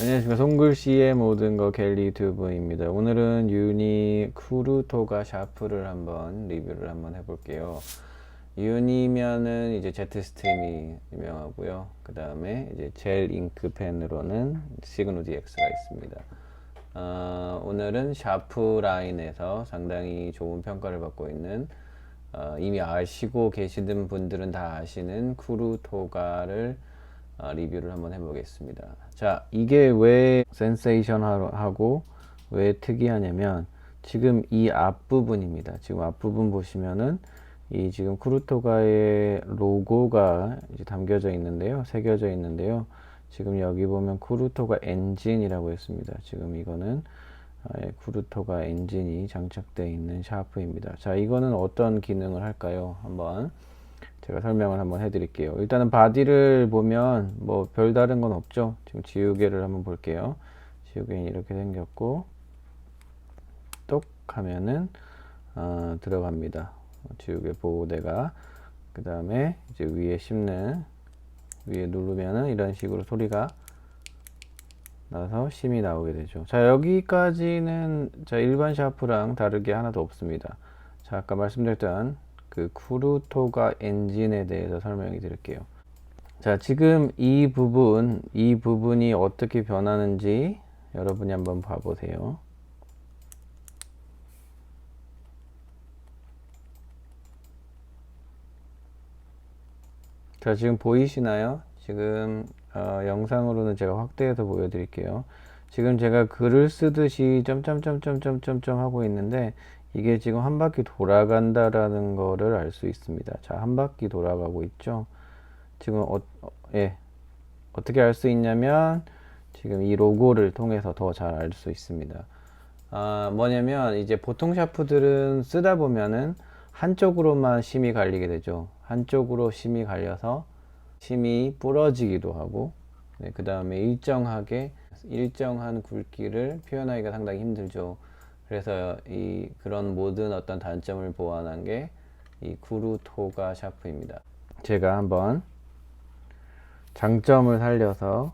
안녕하십니까. 송글씨의 모든 거 갤리 튜브입니다. 오늘은 유니 쿠루토가 샤프를 한번 리뷰를 한번 해볼게요. 유니면은 이제 제트 스트림이 유명하고요. 그 다음에 이제 젤 잉크 펜으로는 시그노 DX가 있습니다. 어, 오늘은 샤프 라인에서 상당히 좋은 평가를 받고 있는 어, 이미 아시고 계시는 분들은 다 아시는 쿠루토가를 어, 리뷰를 한번 해보겠습니다. 자, 이게 왜 센세이션하고 왜 특이하냐면 지금 이 앞부분입니다. 지금 앞부분 보시면은 이 지금 쿠루토가의 로고가 이제 담겨져 있는데요. 새겨져 있는데요. 지금 여기 보면 쿠루토가 엔진이라고 했습니다. 지금 이거는 아, 예, 쿠루토가 엔진이 장착되어 있는 샤프입니다. 자, 이거는 어떤 기능을 할까요? 한번 제가 설명을 한번 해드릴게요. 일단은 바디를 보면 뭐 별다른 건 없죠. 지금 지우개를 한번 볼게요. 지우개는 이렇게 생겼고 똑 하면은 어, 들어갑니다. 지우개 보호대가 그 다음에 이제 위에 씹는 위에 누르면은 이런 식으로 소리가 나서 심이 나오게 되죠. 자 여기까지는 자 일반 샤프랑 다르게 하나도 없습니다. 자 아까 말씀드렸던 그 쿠루토가 엔진에 대해서 설명해 드릴게요. 자, 지금 이 부분, 이 부분이 어떻게 변하는지 여러분이 한번 봐보세요. 자, 지금 보이시나요? 지금 어, 영상으로는 제가 확대해서 보여드릴게요. 지금 제가 글을 쓰듯이 점점점점점점점 하고 있는데 이게 지금 한 바퀴 돌아간다라는 거를 알 수 있습니다. 자, 한 바퀴 돌아가고 있죠. 지금 어, 어 예. 어떻게 알 수 있냐면 지금 이 로고를 통해서 더 잘 알 수 있습니다. 아, 뭐냐면 이제 보통 샤프들은 쓰다 보면은 한쪽으로만 심이 갈리게 되죠. 한쪽으로 심이 갈려서 심이 부러지기도 하고 네, 그 다음에 일정하게 일정한 굵기를 표현하기가 상당히 힘들죠. 그래서 이 그런 모든 어떤 단점을 보완한 게 이 구루토가 샤프입니다. 제가 한번 장점을 살려서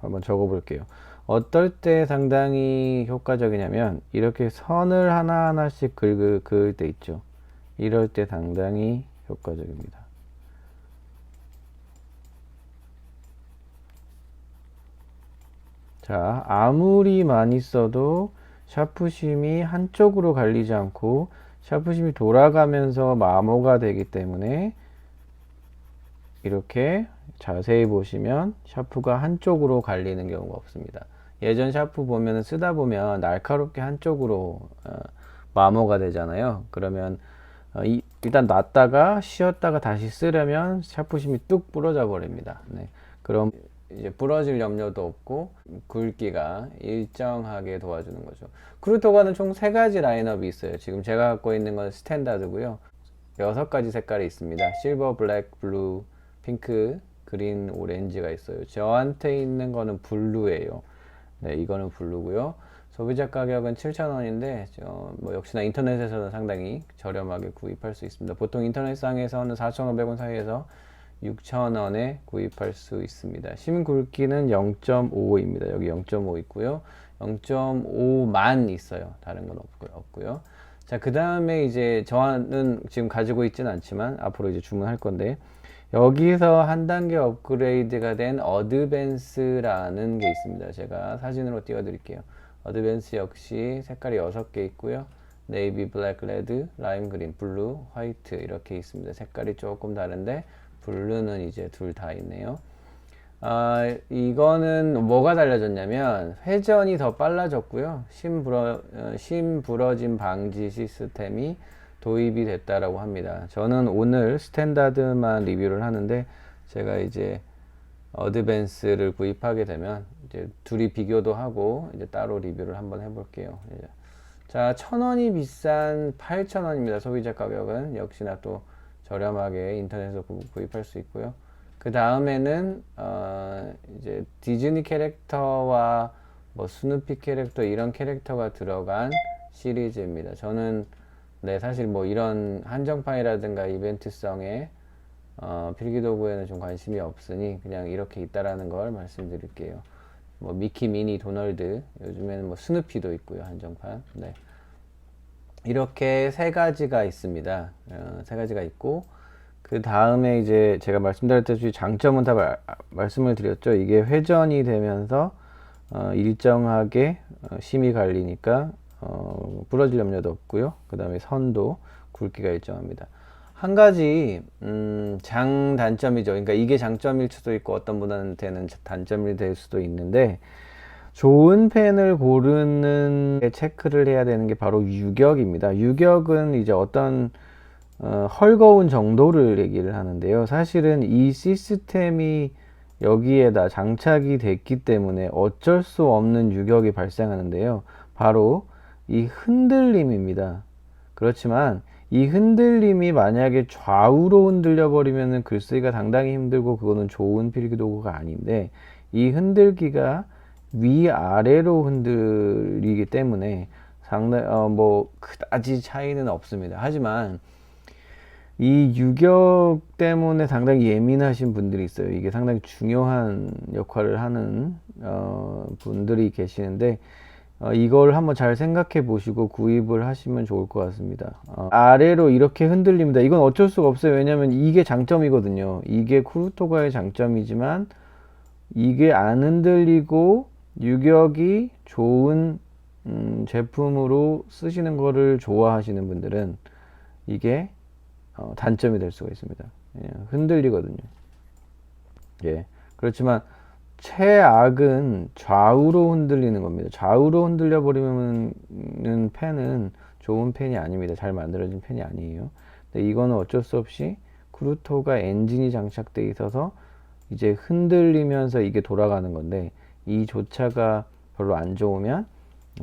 한번 적어 볼게요. 어떨 때 상당히 효과적이냐면 이렇게 선을 하나하나씩 긁을, 그을 때 있죠. 이럴 때 상당히 효과적입니다. 자, 아무리 많이 써도 샤프심이 한쪽으로 갈리지 않고 샤프심이 돌아가면서 마모가 되기 때문에 이렇게 자세히 보시면 샤프가 한쪽으로 갈리는 경우가 없습니다. 예전 샤프 보면 쓰다 보면 날카롭게 한쪽으로 어, 마모가 되잖아요. 그러면 어, 이, 일단 놨다가 쉬었다가 다시 쓰려면 샤프심이 뚝 부러져 버립니다. 네. 그럼 이제 부러질 염려도 없고 굵기가 일정하게 도와주는 거죠. 크루토가는 총 세 가지 라인업이 있어요. 지금 제가 갖고 있는 건 스탠다드고요. 여섯 가지 색깔이 있습니다. 실버, 블랙, 블루, 핑크, 그린, 오렌지가 있어요. 저한테 있는 거는 블루예요. 네, 이거는 블루고요. 소비자 가격은 7,000원인데 어, 뭐 역시나 인터넷에서는 상당히 저렴하게 구입할 수 있습니다. 보통 인터넷상에서는 4,500원 사이에서 6,000원에 구입할 수 있습니다. 심 굵기는 0.55입니다. 여기 0.5 있고요. 0.5만 있어요. 다른 건. 없고요. 자, 그 다음에 이제 저는 지금 가지고 있지는 않지만 앞으로 이제 주문할 건데 여기서 한 단계 업그레이드가 된 어드밴스라는 게 있습니다. 제가 사진으로 띄워드릴게요. 어드밴스 역시 색깔이 6개 있고요. 네이비, 블랙, 레드, 라임 그린, 블루, 화이트 이렇게 있습니다. 색깔이 조금 다른데 블루는 이제 둘 다 있네요. 아, 이거는 뭐가 달라졌냐면 회전이 더 빨라졌고요. 심 부러 어, 심 부러짐 방지 시스템이 도입이 됐다라고 합니다. 저는 오늘 스탠다드만 리뷰를 하는데 제가 이제 어드밴스를 구입하게 되면 이제 둘이 비교도 하고 이제 따로 리뷰를 한번 해볼게요. 자, 천 원이 비싼 8천 원입니다. 소비자 가격은 역시나 또 저렴하게 인터넷에서 구입할 수 있고요. 그 다음에는 어 이제 디즈니 캐릭터와 뭐 스누피 캐릭터 이런 캐릭터가 들어간 시리즈입니다. 저는 네 사실 뭐 이런 한정판이라든가 이벤트성의 어 필기도구에는 좀 관심이 없으니 그냥 이렇게 있다라는 걸 말씀드릴게요. 뭐 미키, 미니, 도널드, 요즘에는 뭐 스누피도 있고요 한정판. 네. 이렇게 세 가지가 있습니다. 어, 세 가지가 있고 그 다음에 이제 제가 말씀드렸듯이 장점은 다 말, 말씀을 드렸죠. 이게 회전이 되면서 어, 일정하게 어, 심이 갈리니까 어, 부러질 염려도 없고요. 그 다음에 선도 굵기가 일정합니다. 한 가지 음, 장 단점이죠. 그러니까 이게 장점일 수도 있고 어떤 분한테는 단점이 될 수도 있는데 좋은 펜을 고르는 체크를 해야 되는 게 바로 유격입니다. 유격은 이제 어떤 어, 헐거운 정도를 얘기를 하는데요. 사실은 이 시스템이 여기에다 장착이 됐기 때문에 어쩔 수 없는 유격이 발생하는데요. 바로 이 흔들림입니다. 그렇지만 이 흔들림이 만약에 좌우로 흔들려 버리면은 글쓰기가 상당히 힘들고 그거는 좋은 필기 도구가 아닌데 이 흔들기가 위아래로 흔들리기 때문에 상당 어뭐 그다지 차이는 없습니다. 하지만 이 유격 때문에 상당히 예민하신 분들이 있어요. 이게 상당히 중요한 역할을 하는 어, 분들이 계시는데 어, 이걸 한번 잘 생각해 보시고 구입을 하시면 좋을 것 같습니다. 어, 아래로 이렇게 흔들립니다. 이건 어쩔 수가 없어요. 왜냐하면 이게 장점이거든요. 이게 쿠르토가의 장점이지만 이게 안 흔들리고 유격이 좋은 음, 제품으로 쓰시는 거를 좋아하시는 분들은 이게 어, 단점이 될 수가 있습니다. 예, 흔들리거든요. 예. 그렇지만 최악은 좌우로 흔들리는 겁니다. 좌우로 흔들려 버리면 펜은 좋은 펜이 아닙니다. 잘 만들어진 펜이 아니에요. 근데 이거는 어쩔 수 없이 크루토가 엔진이 장착돼 있어서 이제 흔들리면서 이게 돌아가는 건데 이 조차가 별로 안 좋으면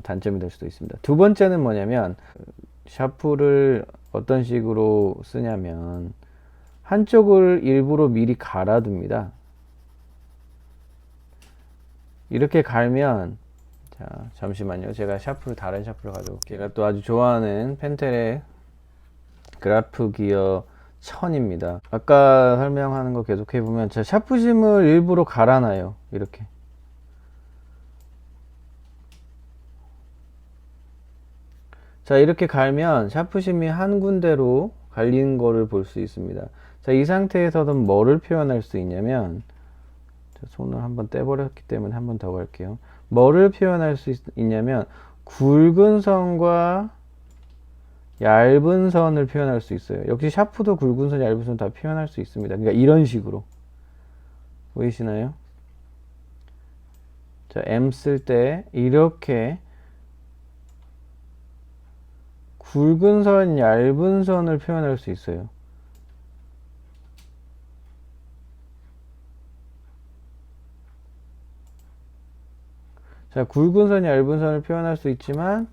단점이 될 수도 있습니다. 두 번째는 뭐냐면 샤프를 어떤 식으로 쓰냐면 한쪽을 일부러 미리 갈아둡니다. 이렇게 갈면 자 잠시만요. 제가 샤프를 다른 샤프를 가져올게요. 제가 또 아주 좋아하는 펜텔의 그래프 기어 1000입니다. 아까 설명하는 거 계속 해보면 제 샤프심을 일부러 갈아놔요. 이렇게. 자 이렇게 갈면 샤프심이 한 군데로 갈리는 거를 볼 수 있습니다. 자 이 상태에서는 뭐를 표현할 수 있냐면 손을 한번 떼버렸기 때문에 한 번 더 갈게요. 뭐를 표현할 수 있, 있냐면 굵은 선과 얇은 선을 표현할 수 있어요. 역시 샤프도 굵은 선 얇은 선 다 표현할 수 있습니다. 그러니까 이런 식으로. 보이시나요? 자 M 쓸 때 이렇게 굵은 선, 얇은 선을 표현할 수 있어요. 자, 굵은 선, 얇은 선을 표현할 수 있지만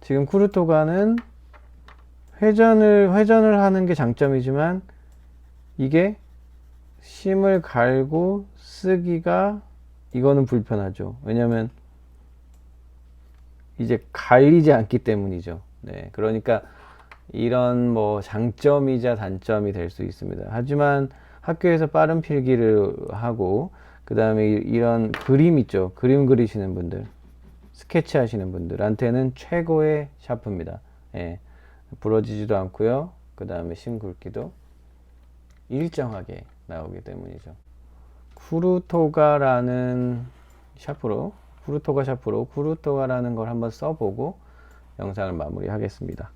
지금 쿠르토가는 회전을 회전을 하는 게 장점이지만 이게 심을 갈고 쓰기가 이거는 불편하죠. 왜냐면 이제 갈리지 않기 때문이죠. 네, 그러니까 이런 뭐 장점이자 단점이 될 수 있습니다. 하지만 학교에서 빠른 필기를 하고 그 다음에 이런 그림 있죠. 그림 그리시는 분들, 스케치 하시는 분들한테는 최고의 샤프입니다. 예, 부러지지도 않고요. 그 다음에 심 굵기도 일정하게 나오기 때문이죠. 쿠루토가라는 샤프로, 쿠루토가 샤프로 쿠루토가라는 걸 한번 써보고 영상을 마무리하겠습니다.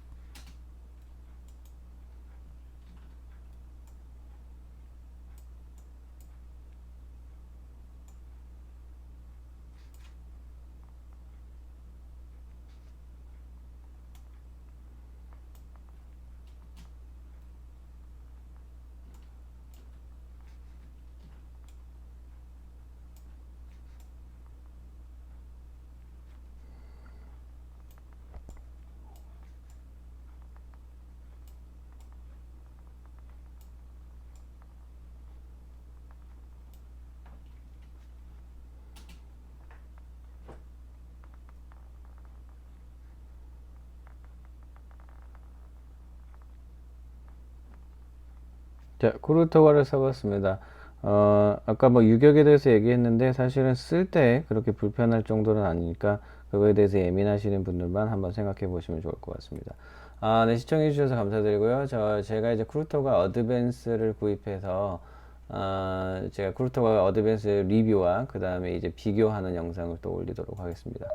자, 쿠르토가를 써봤습니다. 어, 아까 뭐 유격에 대해서 얘기했는데 사실은 쓸 때 그렇게 불편할 정도는 아니니까 그거에 대해서 예민하시는 분들만 한번 생각해 보시면 좋을 것 같습니다. 아, 네, 시청해 주셔서 감사드리고요. 저, 제가 이제 크루터가 어드밴스를 구입해서 아, 제가 크루터가 어드밴스 리뷰와 그 다음에 이제 비교하는 영상을 또 올리도록 하겠습니다.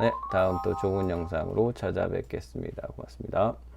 네, 다음 또 좋은 영상으로 찾아뵙겠습니다. 고맙습니다.